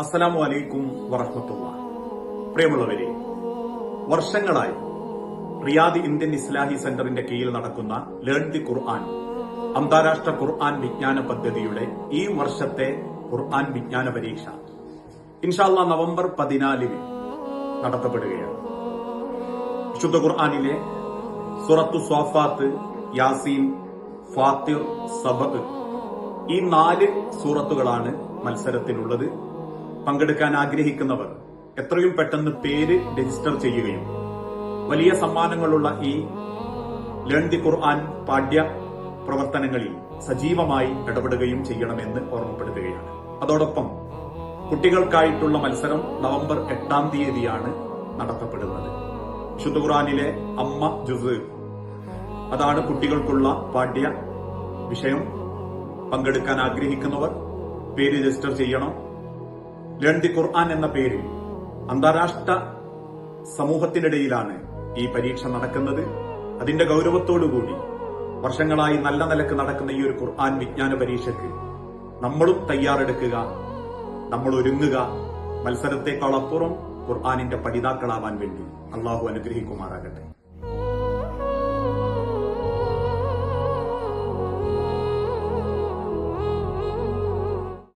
അസ്സലാമു അലൈക്കും വറഹമത്തുള്ള പ്രിയമുള്ളവരെ വർഷങ്ങളായി റിയാദ് ഇന്ത്യൻ ഇസ്ലാഹി സെന്ററിന്റെ കീഴിൽ നടക്കുന്ന ലേൺ ദി ഖുർആൻ അന്താരാഷ്ട്ര ഖുർആൻ വിജ്ഞാന പദ്ധതിയുടെ ഈ വർഷത്തെ ഖുർആൻ വിജ്ഞാന പരീക്ഷ ഇൻഷാല്ല നവംബർ പതിനാലിന് നടത്തപ്പെടുകയാണ്. വിശുദ്ധ ഖുർആാനിലെ സുറത്തു സ്വാഫാത്ത് യാസീൻ ഫാത്തിർ സബക് ഈ നാല് സൂറത്തുകളാണ് മത്സരത്തിനുള്ളത്. പങ്കെടുക്കാൻ ആഗ്രഹിക്കുന്നവർ എത്രയും പെട്ടെന്ന് പേര് രജിസ്റ്റർ ചെയ്യുകയും വലിയ സമ്മാനങ്ങളുള്ള ഈ ലേൺ ദി ഖുർആൻ പാഠ്യ പ്രവർത്തനങ്ങളിൽ സജീവമായി ഇടപെടുകയും ചെയ്യണമെന്ന് ഓർമ്മപ്പെടുത്തുകയാണ്. അതോടൊപ്പം കുട്ടികൾക്കായിട്ടുള്ള മത്സരം നവംബർ എട്ടാം തീയതിയാണ് നടത്തപ്പെടുന്നത്. ഖുർആനിലെ അമ്മ ജുസ് അതാണ് കുട്ടികൾക്കുള്ള പാഠ്യ വിഷയം. പങ്കെടുക്കാൻ ആഗ്രഹിക്കുന്നവർ പേര് രജിസ്റ്റർ ചെയ്യണം. ദി ഖുർആൻ എന്ന പേരിൽ അന്താരാഷ്ട്ര സമൂഹത്തിനിടയിലാണ് ഈ പരീക്ഷ നടക്കുന്നത്. അതിന്റെ ഗൗരവത്തോടുകൂടി വർഷങ്ങളായി നല്ല നിലയ്ക്ക് നടക്കുന്ന ഈ ഒരു ഖുർആൻ വിജ്ഞാന പരീക്ഷയ്ക്ക് നമ്മളും തയ്യാറെടുക്കുക നമ്മൾ ഒരുങ്ങുക മത്സരത്തെക്കാളപ്പുറം ഖുർആാനിന്റെ പഠിതാക്കളാവാൻ വേണ്ടി. അള്ളാഹു അനുഗ്രഹിക്കുമാറാകട്ടെ.